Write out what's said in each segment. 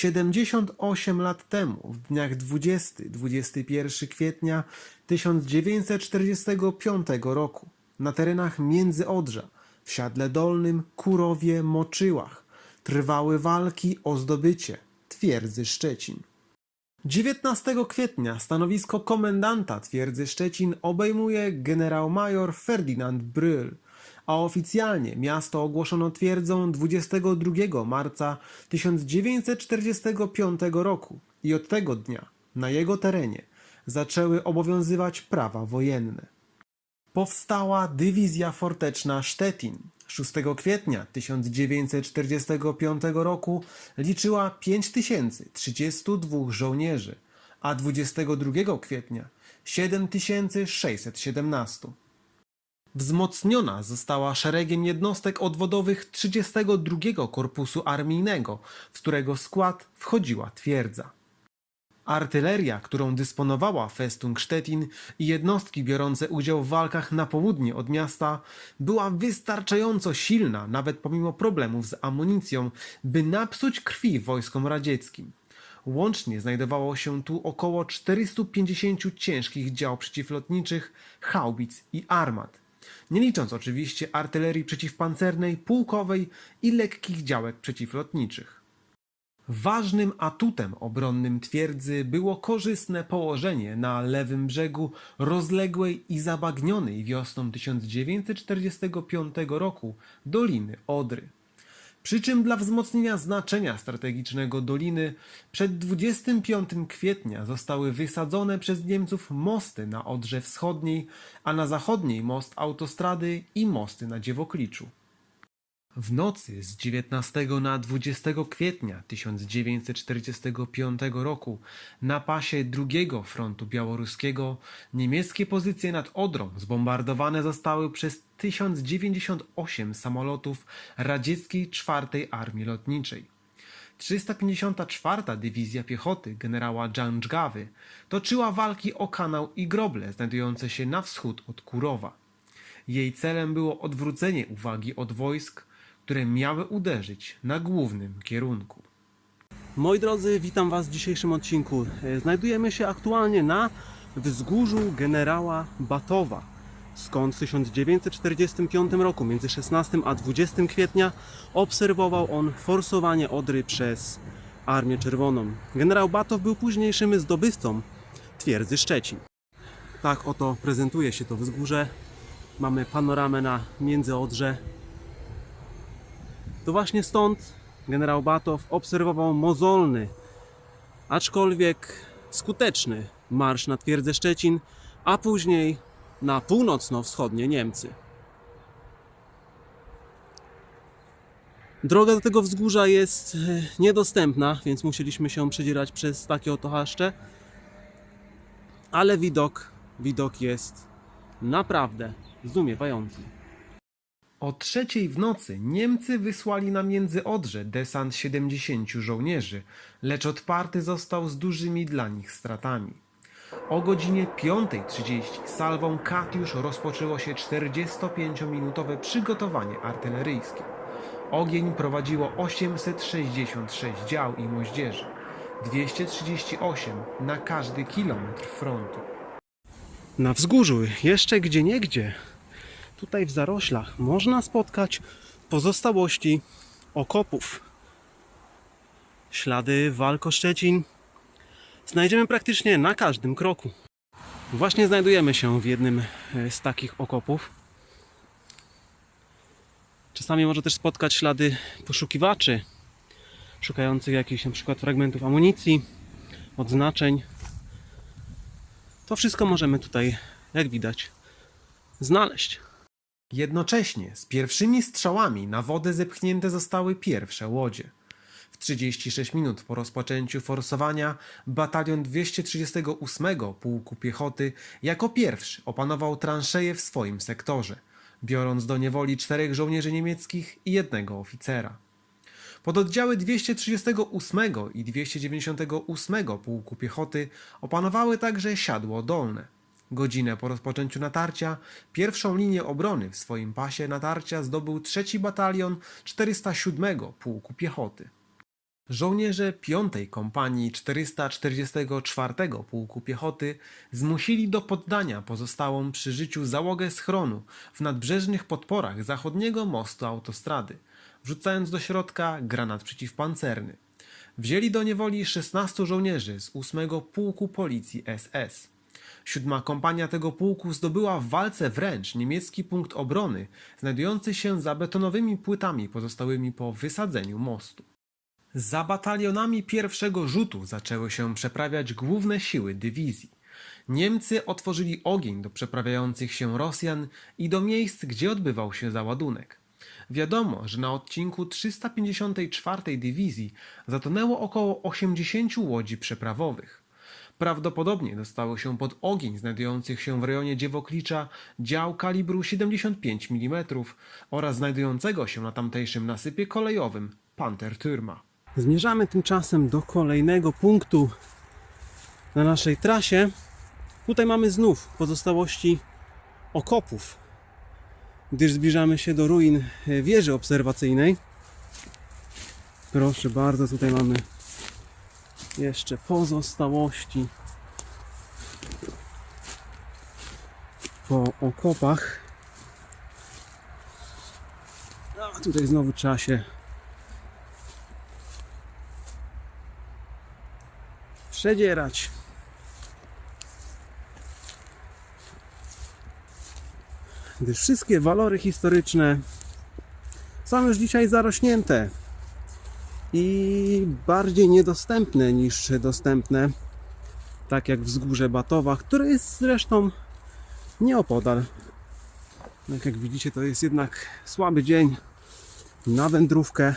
78 lat temu, w dniach 20-21 kwietnia 1945 roku, na terenach Międzyodrza, w Siadle Dolnym, Kurowie, Moczyłach, trwały walki o zdobycie twierdzy Szczecin. 19 kwietnia stanowisko komendanta twierdzy Szczecin obejmuje generał-major Ferdynand Brühl, a oficjalnie miasto ogłoszono twierdzą 22 marca 1945 roku i od tego dnia na jego terenie zaczęły obowiązywać prawa wojenne. Powstała dywizja forteczna Sztetin. 6 kwietnia 1945 roku liczyła 5032 żołnierzy, a 22 kwietnia 7617. Wzmocniona została szeregiem jednostek odwodowych 32 Korpusu Armijnego, w którego skład wchodziła twierdza. Artyleria, którą dysponowała Festung Stettin i jednostki biorące udział w walkach na południe od miasta, była wystarczająco silna, nawet pomimo problemów z amunicją, by napsuć krwi wojskom radzieckim. Łącznie znajdowało się tu około 450 ciężkich dział przeciwlotniczych, haubic i armat. Nie licząc oczywiście artylerii przeciwpancernej, pułkowej i lekkich działek przeciwlotniczych. Ważnym atutem obronnym twierdzy było korzystne położenie na lewym brzegu rozległej i zabagnionej wiosną 1945 roku Doliny Odry. Przy czym dla wzmocnienia znaczenia strategicznego doliny przed 25 kwietnia zostały wysadzone przez Niemców mosty na Odrze Wschodniej, a na zachodniej most autostrady i mosty na Dziewokliczu. W nocy z 19 na 20 kwietnia 1945 roku na pasie drugiego frontu białoruskiego niemieckie pozycje nad Odrą zbombardowane zostały przez 1098 samolotów radzieckiej czwartej Armii Lotniczej. 354 Dywizja Piechoty generała Dżandżgawy toczyła walki o kanał i groble znajdujące się na wschód od Kurowa. Jej celem było odwrócenie uwagi od wojsk, które miały uderzyć na głównym kierunku. Moi drodzy, witam Was w dzisiejszym odcinku. E, Znajdujemy się aktualnie na wzgórzu generała Batowa, skąd w 1945 roku, między 16 a 20 kwietnia, obserwował on forsowanie Odry przez Armię Czerwoną. Generał Batow był późniejszym zdobywcą twierdzy Szczecin. Tak oto prezentuje się to wzgórze. Mamy panoramę na Międzyodrze. To właśnie stąd generał Batow obserwował mozolny, aczkolwiek skuteczny marsz na twierdzę Szczecin, a później na północno-wschodnie Niemcy. Droga do tego wzgórza jest e, niedostępna, więc musieliśmy się przedzierać przez takie oto chaszcze. Ale widok, widok jest naprawdę zdumiewający. O trzeciej w nocy Niemcy wysłali na Międzyodrze desant 70 żołnierzy, lecz odparty został z dużymi dla nich stratami. O godzinie 5.30 salwą Katiusz rozpoczęło się 45-minutowe przygotowanie artyleryjskie. Ogień prowadziło 866 dział i moździerzy, 238 na każdy kilometr frontu. Na wzgórzu, jeszcze gdzie niegdzie, tutaj w zaroślach, można spotkać pozostałości okopów. Ślady walk o Szczecin znajdziemy praktycznie na każdym kroku. Właśnie znajdujemy się w jednym e, z takich okopów. Czasami może też spotkać ślady poszukiwaczy, szukających jakichś na przykład fragmentów amunicji, odznaczeń. To wszystko możemy tutaj, jak widać, znaleźć. Jednocześnie z pierwszymi strzałami na wodę zepchnięte zostały pierwsze łodzie. W 36 minut po rozpoczęciu forsowania batalion 238 Pułku Piechoty jako pierwszy opanował transzeje w swoim sektorze, biorąc do niewoli czterech żołnierzy niemieckich i jednego oficera. Pododdziały 238 i 298 Pułku Piechoty opanowały także Siadło Dolne. Godzinę po rozpoczęciu natarcia, pierwszą linię obrony w swoim pasie natarcia zdobył trzeci batalion 407 Pułku Piechoty. Żołnierze 5 Kompanii 444 Pułku Piechoty zmusili do poddania pozostałą przy życiu załogę schronu w nadbrzeżnych podporach zachodniego mostu autostrady, wrzucając do środka granat przeciwpancerny. Wzięli do niewoli 16 żołnierzy z 8 Pułku Policji SS. Siódma kompania tego pułku zdobyła w walce wręcz niemiecki punkt obrony, znajdujący się za betonowymi płytami pozostałymi po wysadzeniu mostu. Za batalionami pierwszego rzutu zaczęły się przeprawiać główne siły dywizji. Niemcy otworzyli ogień do przeprawiających się Rosjan i do miejsc, gdzie odbywał się załadunek. Wiadomo, że na odcinku 354 Dywizji zatonęło około 80 łodzi przeprawowych. Prawdopodobnie dostało się pod ogień znajdujących się w rejonie Dziewoklicza dział kalibru 75 mm oraz znajdującego się na tamtejszym nasypie kolejowym Panther Türma. Zmierzamy tymczasem do kolejnego punktu na naszej trasie. Tutaj mamy znów pozostałości okopów, gdyż zbliżamy się do ruin wieży obserwacyjnej. Proszę bardzo, tutaj mamy jeszcze pozostałości po okopach. A tutaj znowu trzeba się przedzierać. Gdyż wszystkie walory historyczne są już dzisiaj zarośnięte i bardziej niedostępne niż dostępne, tak jak wzgórze Batowa, które jest zresztą nieopodal. Tak jak widzicie, to jest jednak słaby dzień na wędrówkę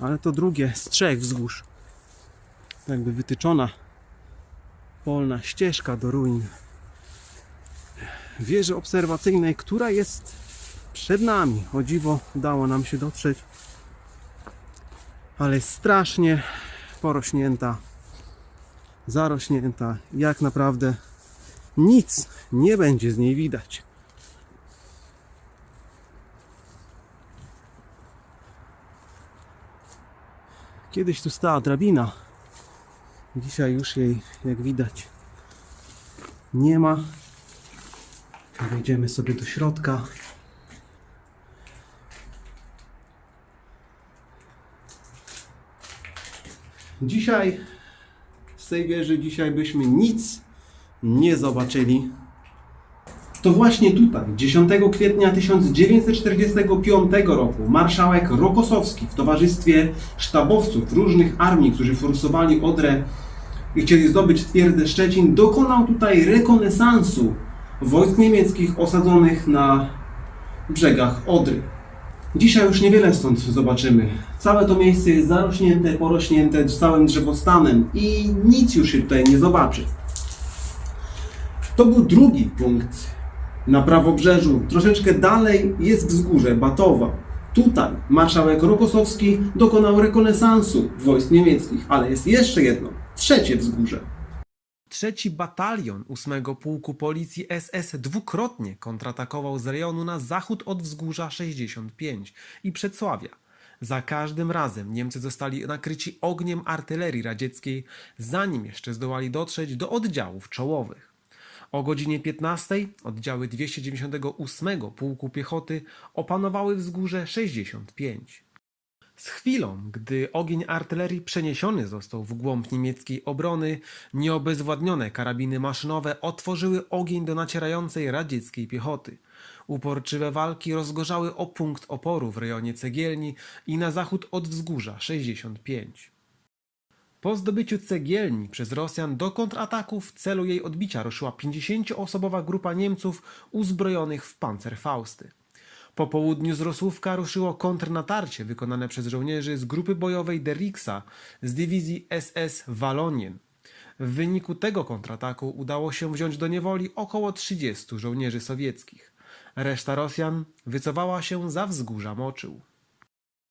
ale to drugie z trzech wzgórz. Jakby wytyczona polna ścieżka do ruin wieży obserwacyjnej, która jest przed nami. O dziwo udało nam się dotrzeć, ale jest strasznie porośnięta, zarośnięta. Jak naprawdę nic nie będzie z niej widać. Kiedyś tu stała drabina. Dzisiaj już jej, jak widać, nie ma. Wejdziemy sobie do środka. Dzisiaj z tej wieży dzisiaj byśmy nic nie zobaczyli. To właśnie tutaj, 10 kwietnia 1945 roku, marszałek Rokosowski w towarzystwie sztabowców różnych armii, którzy forsowali Odrę i chcieli zdobyć twierdzę Szczecin, dokonał tutaj rekonesansu wojsk niemieckich osadzonych na brzegach Odry. Dzisiaj już niewiele stąd zobaczymy. Całe to miejsce jest zarośnięte, porośnięte całym drzewostanem i nic już się tutaj nie zobaczy. To był drugi punkt na prawobrzeżu. Troszeczkę dalej jest wzgórze Batowa. Tutaj marszałek Rokosowski dokonał rekonesansu wojsk niemieckich, ale jest jeszcze jedno, trzecie wzgórze. Trzeci batalion 8 Pułku Policji SS dwukrotnie kontratakował z rejonu na zachód od wzgórza 65 i Przedsławia. Za każdym razem Niemcy zostali nakryci ogniem artylerii radzieckiej, zanim jeszcze zdołali dotrzeć do oddziałów czołowych. O godzinie 15 oddziały 298 Pułku Piechoty opanowały wzgórze 65. Z chwilą, gdy ogień artylerii przeniesiony został w głąb niemieckiej obrony, nieobezwładnione karabiny maszynowe otworzyły ogień do nacierającej radzieckiej piechoty. Uporczywe walki rozgorzały o punkt oporu w rejonie Cegielni i na zachód od wzgórza 65. Po zdobyciu cegielni przez Rosjan do kontrataku w celu jej odbicia ruszyła 50-osobowa grupa Niemców uzbrojonych w pancerfausty. Po południu z Rosłówka ruszyło kontrnatarcie wykonane przez żołnierzy z grupy bojowej Derixa z dywizji SS Walonien. W wyniku tego kontrataku udało się wziąć do niewoli około 30 żołnierzy sowieckich. Reszta Rosjan wycofała się za wzgórza Moczył.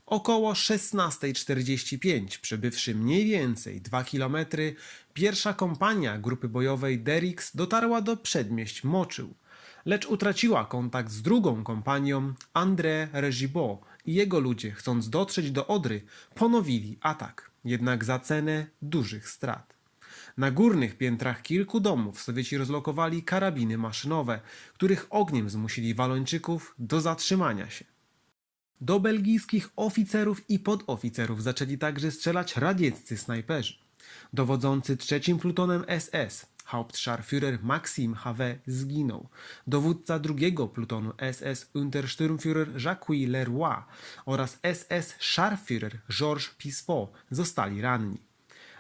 Około 16.45, przebywszy mniej więcej 2 km, pierwsza kompania grupy bojowej Derix dotarła do przedmieść Moczył, lecz utraciła kontakt z drugą kompanią André Regibot i jego ludzie, chcąc dotrzeć do Odry, ponowili atak, jednak za cenę dużych strat. Na górnych piętrach kilku domów Sowieci rozlokowali karabiny maszynowe, których ogniem zmusili Walończyków do zatrzymania się. Do belgijskich oficerów i podoficerów zaczęli także strzelać radzieccy snajperzy. Dowodzący trzecim plutonem SS, Hauptscharführer Maxim H.W. zginął. Dowódca drugiego plutonu SS Untersturmführer Jacques Leroy oraz SS Scharführer Georges Pisseau zostali ranni.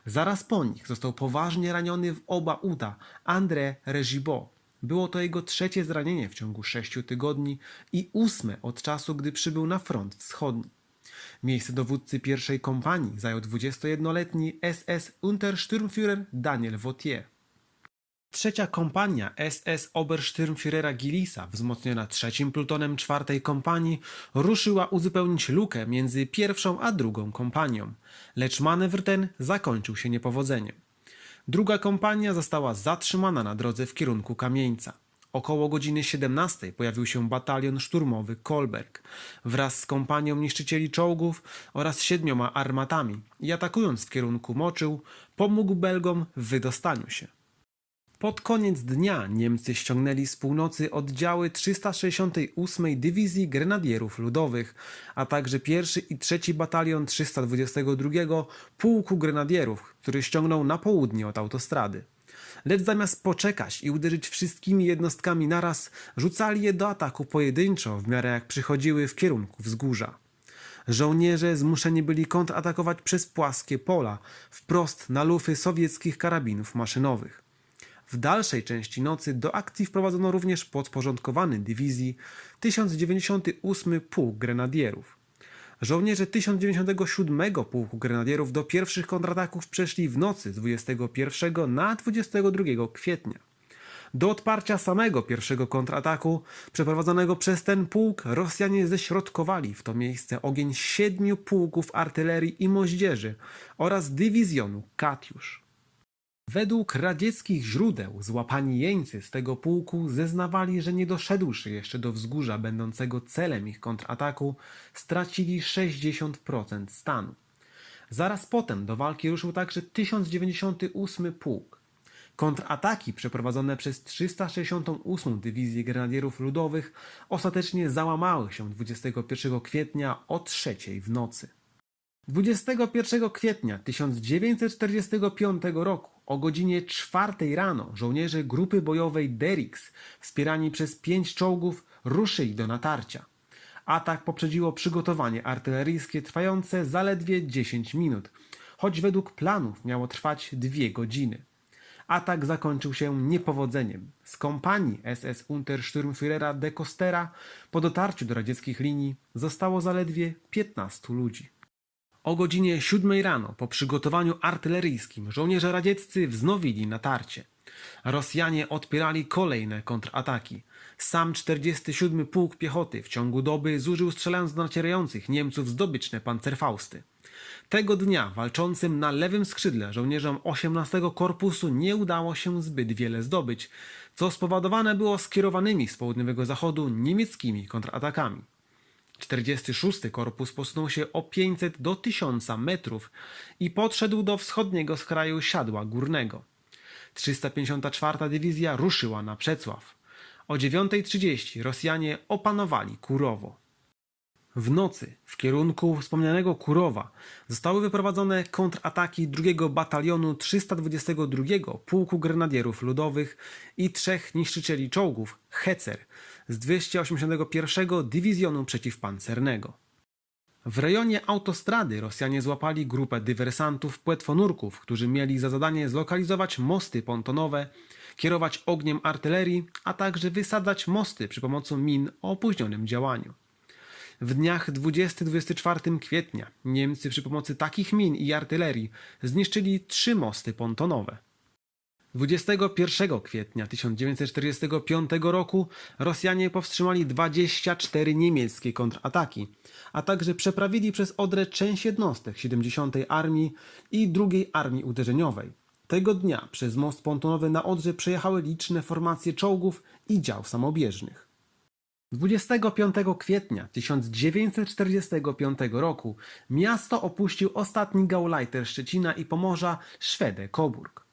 Zaraz po nich został poważnie raniony w oba uda André Regibot. Było to jego trzecie zranienie w ciągu sześciu tygodni i ósme od czasu, gdy przybył na front wschodni. Miejsce dowódcy pierwszej kompanii zajął 21-letni SS Untersturmführer Daniel Vautier. Trzecia kompania SS Obersturmführera Gillisa, wzmocniona trzecim plutonem czwartej kompanii, ruszyła uzupełnić lukę między pierwszą a drugą kompanią, lecz manewr ten zakończył się niepowodzeniem. Druga kompania została zatrzymana na drodze w kierunku Kamieńca. Około godziny 17 pojawił się batalion szturmowy Kolberg wraz z kompanią niszczycieli czołgów oraz siedmioma armatami i atakując w kierunku Moczył, pomógł Belgom w wydostaniu się. Pod koniec dnia Niemcy ściągnęli z północy oddziały 368 Dywizji Grenadierów Ludowych, a także pierwszy i trzeci batalion 322 Pułku Grenadierów, który ściągnął na południe od autostrady. Lecz zamiast poczekać i uderzyć wszystkimi jednostkami naraz, rzucali je do ataku pojedynczo, w miarę jak przychodziły w kierunku wzgórza. Żołnierze zmuszeni byli kontratakować przez płaskie pola, wprost na lufy sowieckich karabinów maszynowych. W dalszej części nocy do akcji wprowadzono również podporządkowany dywizji 1098 Pułk Grenadierów. Żołnierze 1097 Pułku Grenadierów do pierwszych kontrataków przeszli w nocy z 21 na 22 kwietnia. Do odparcia samego pierwszego kontrataku, przeprowadzonego przez ten pułk, Rosjanie ześrodkowali w to miejsce ogień siedmiu pułków artylerii i moździerzy oraz dywizjonu Katiusz. Według radzieckich źródeł złapani jeńcy z tego pułku zeznawali, że nie doszedłszy jeszcze do wzgórza będącego celem ich kontrataku, stracili 60% stanu. Zaraz potem do walki ruszył także 1098 pułk. Kontrataki przeprowadzone przez 368 Dywizję Grenadierów Ludowych ostatecznie załamały się 21 kwietnia o trzeciej w nocy. 21 kwietnia 1945 roku o godzinie 4 rano żołnierze grupy bojowej Derix, wspierani przez pięć czołgów, ruszyli do natarcia. Atak poprzedziło przygotowanie artyleryjskie trwające zaledwie 10 minut, choć według planów miało trwać dwie godziny. Atak zakończył się niepowodzeniem. Z kompanii SS Untersturmführera de Kostera po dotarciu do radzieckich linii zostało zaledwie 15 ludzi. O godzinie 7 rano, po przygotowaniu artyleryjskim, żołnierze radzieccy wznowili natarcie. Rosjanie odpierali kolejne kontrataki. Sam 47 Pułk Piechoty w ciągu doby zużył strzelając do nacierających Niemców zdobyczne pancerfausty. Tego dnia walczącym na lewym skrzydle żołnierzom 18 Korpusu nie udało się zbyt wiele zdobyć, co spowodowane było skierowanymi z południowego zachodu niemieckimi kontratakami. 46 korpus posunął się o 500 do 1000 metrów i podszedł do wschodniego skraju siadła górnego. 354 dywizja ruszyła na Przecław. O 9.30 Rosjanie opanowali Kurowo. W nocy w kierunku wspomnianego Kurowa zostały wyprowadzone kontrataki drugiego batalionu 322 Pułku Grenadierów Ludowych i trzech niszczycieli czołgów Hecer z 281 Dywizjonu Przeciwpancernego. W rejonie autostrady Rosjanie złapali grupę dywersantów płetwonurków, którzy mieli za zadanie zlokalizować mosty pontonowe, kierować ogniem artylerii, a także wysadzać mosty przy pomocy min o opóźnionym działaniu. W dniach 20-24 kwietnia Niemcy przy pomocy takich min i artylerii zniszczyli trzy mosty pontonowe. 21 kwietnia 1945 roku Rosjanie powstrzymali 24 niemieckie kontrataki, a także przeprawili przez Odrę część jednostek 70. Armii i II Armii Uderzeniowej. Tego dnia przez most pontonowy na Odrze przejechały liczne formacje czołgów i dział samobieżnych. 25 kwietnia 1945 roku miasto opuścił ostatni gauleiter Szczecina i Pomorza Szwede Coburg.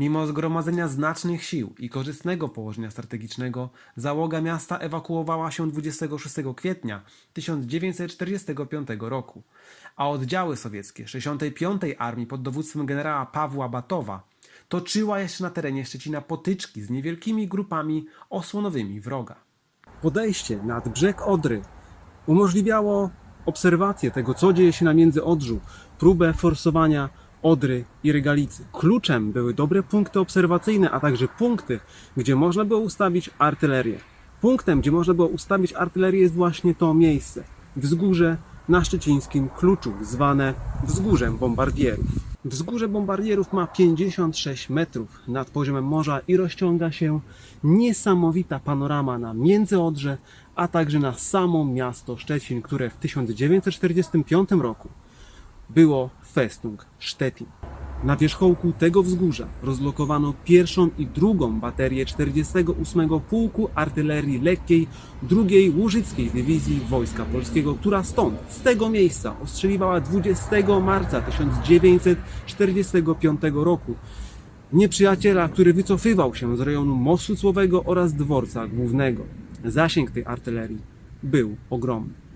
Mimo zgromadzenia znacznych sił i korzystnego położenia strategicznego, załoga miasta ewakuowała się 26 kwietnia 1945 roku, a oddziały sowieckie 65. Armii pod dowództwem generała Pawła Batowa toczyła jeszcze na terenie Szczecina potyczki z niewielkimi grupami osłonowymi wroga. Podejście nad brzeg Odry umożliwiało obserwację tego, co dzieje się na Międzyodrzu, próbę forsowania Odry i Regalicy. Kluczem były dobre punkty obserwacyjne, a także punkty, gdzie można było ustawić artylerię. Punktem, gdzie można było ustawić artylerię jest właśnie to miejsce. Wzgórze na szczecińskim kluczu, zwane wzgórzem bombardierów. Wzgórze bombardierów ma 56 metrów nad poziomem morza i rozciąga się niesamowita panorama na Międzyodrze, a także na samo miasto Szczecin, które w 1945 roku było Festung Stettin. Na wierzchołku tego wzgórza rozlokowano pierwszą i drugą baterię 48 Pułku Artylerii Lekkiej II Łużyckiej Dywizji Wojska Polskiego, która stąd, z tego miejsca, ostrzeliwała 20 marca 1945 roku nieprzyjaciela, który wycofywał się z rejonu Mostu Słowego oraz dworca głównego. Zasięg tej artylerii był ogromny.